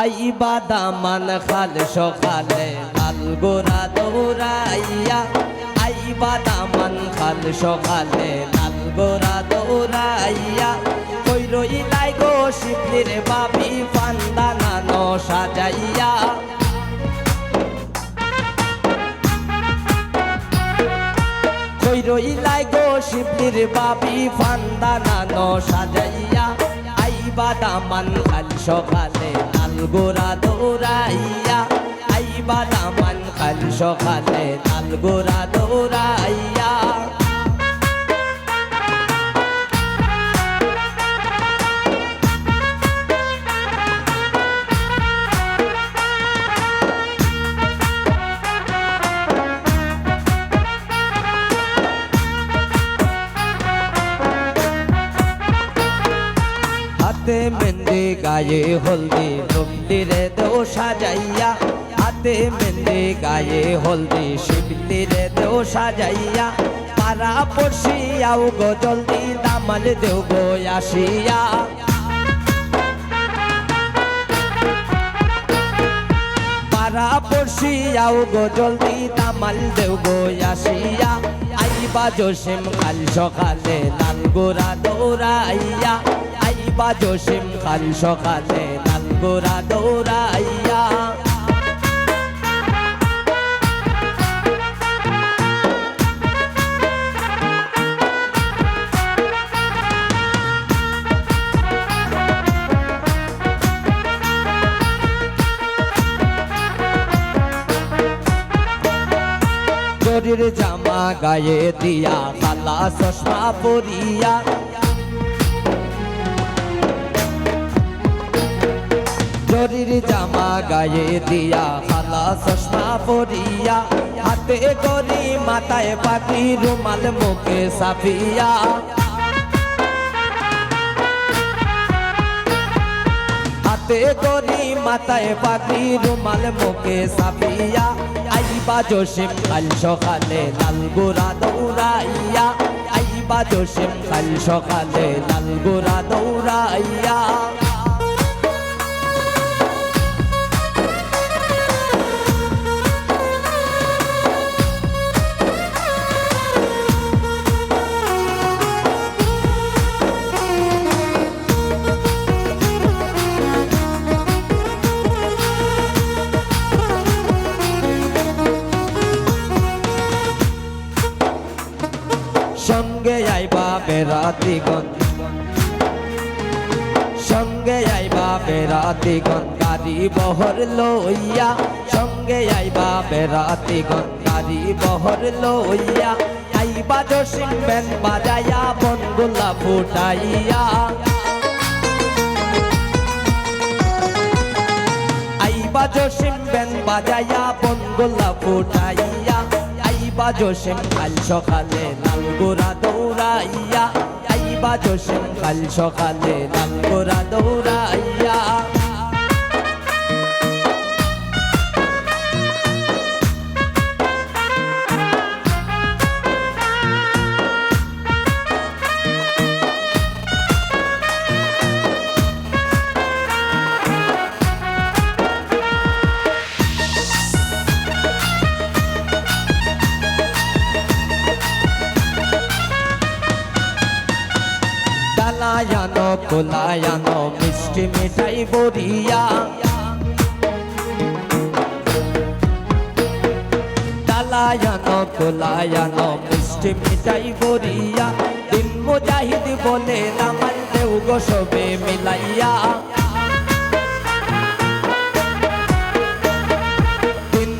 আইবা দামান খাল সকালে, লাল গোরা দৌড়াইয়া। আইবা দামান খাল সকালে, লাল গোরা দৌড়াইয়া। কই রইলাই গো শিবলির বাবি পান্দানানো সাজাইয়া। কই রইলাই গো শিবলির বাবি ফান্দানানো সাজাইয়া। আইবা খাল সকালে লাল গোরা দৌড়াইয়া আইবা দামান খাল সকালে লাল গোরা দৌড়াইয়া। গায়ে হলদি রুমলিরে দেও সাজাইয়া। হাতে মেহেন্দি, গায়ে হলদি শিবলিরে দেও সাজাইয়া। পারা পড়শিয়াও গো, জলদি দামাল দেও গো, আসিয়া। পারা পড়শিয়াও গো, জলদি দামাল দেও গো, আসিয়া। আইবা জসিম কাল সকালে লাল গোরা দৌড়াইয়া। আইবা জসিম কাল সকালে লাল গোরা দৌড়াইয়া। জরির জামা গায়ে দিয়া, কালা চশমা পরিয়া। জরির জামা গায়ে দিয়া, কালা চশমা পরিয়া। হাতে করি মাথায় পাটি রুমাল মুখে সাফিয়া। হাতে করি মাথায় পাগড়ি রুমাল মুখে সাফিয়া। আইবা কাল সকালে লাল গোরা দৌড়াইয়া আইবা জসিম কাল সকালে লাল গোরা দৌড়াইয়া। আইবা বেড়াতিগণ সঙ্গে আইবা বেড়াতিগণ গাড়ি বহর লইয়া। সঙ্গে আইবা বেড়াতিগণ গাড়ি বহর লইয়া। আইবা জসিম বেন বাজাইয়া, বনগুলা ফুটাইয়া। আইবা জসিম বেন বাজাইয়া, বনগুলা ফুটাইয়া। আইবা জসিম কাল সকালে লাল গোরা দৌড়াইয়া আইবা জসিম কাল সকালে লাল গোরা দৌড়াইয়া ডালায়ানো কোলায়ানো মিষ্টি মিঠাই বরিয়া ডালায়ানো কোলায়ানো মিষ্টি মিঠাই বরিয়া দিন মুজাহিদ বলে নামাল দেউ গো সবে মিলাইয়া।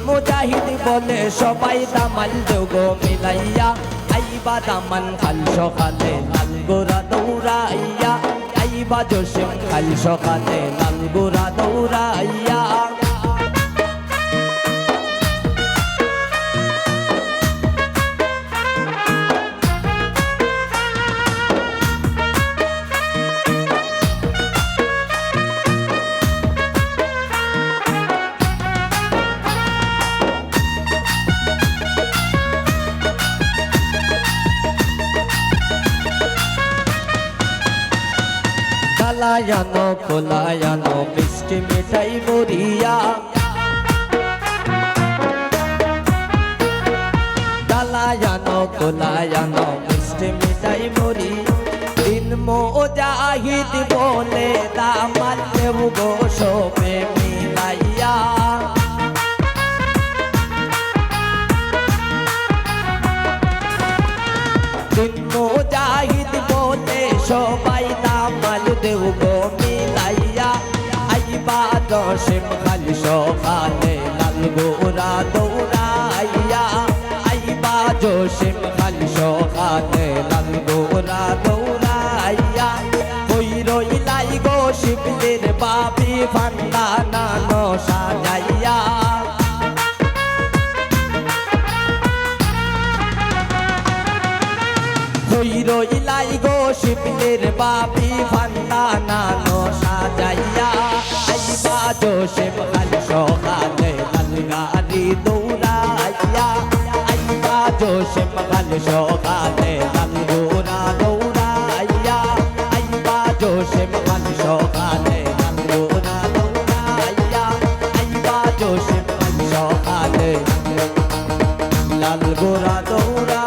মুজাহিদ বলে, সবাই দামাল দেউ গো মিলাইয়া। আইবা দামান খাল সকালে, লাল গোরা দৌড়াইয়া। আইবা জসিম খাল সকালে লাল গোরা দৌড়াইয়া কালায়ানো কোলায়ানো মিষ্টি মিঠাই মরিয়া ডালায়ানো কোলায়ানো মিষ্টি মিঠাই মরি দিন মোজাহিদ বলে, দামাল দেব দামাল দেব গো মিলাইয়া আইবা দশম খাল সকালে লাল গোরা দৌড়াইয়া, আইবা জোসিম খাল সকালে লাল শিবলির বাবি ফান্ডা নানো সাজাইয়া। আইবা জোসেফ খাল সকালে লাল গাড়ি দৌড়াইয়া আইবা জোসেফ খাল সকালে লাল গোরা দৌড়াইয়া আইবা জোসেফ খাল সকালে লাল গোরা দৌড়াইয়া আইবা জোসেফ খাল সকালে লাল গোরা দৌড়া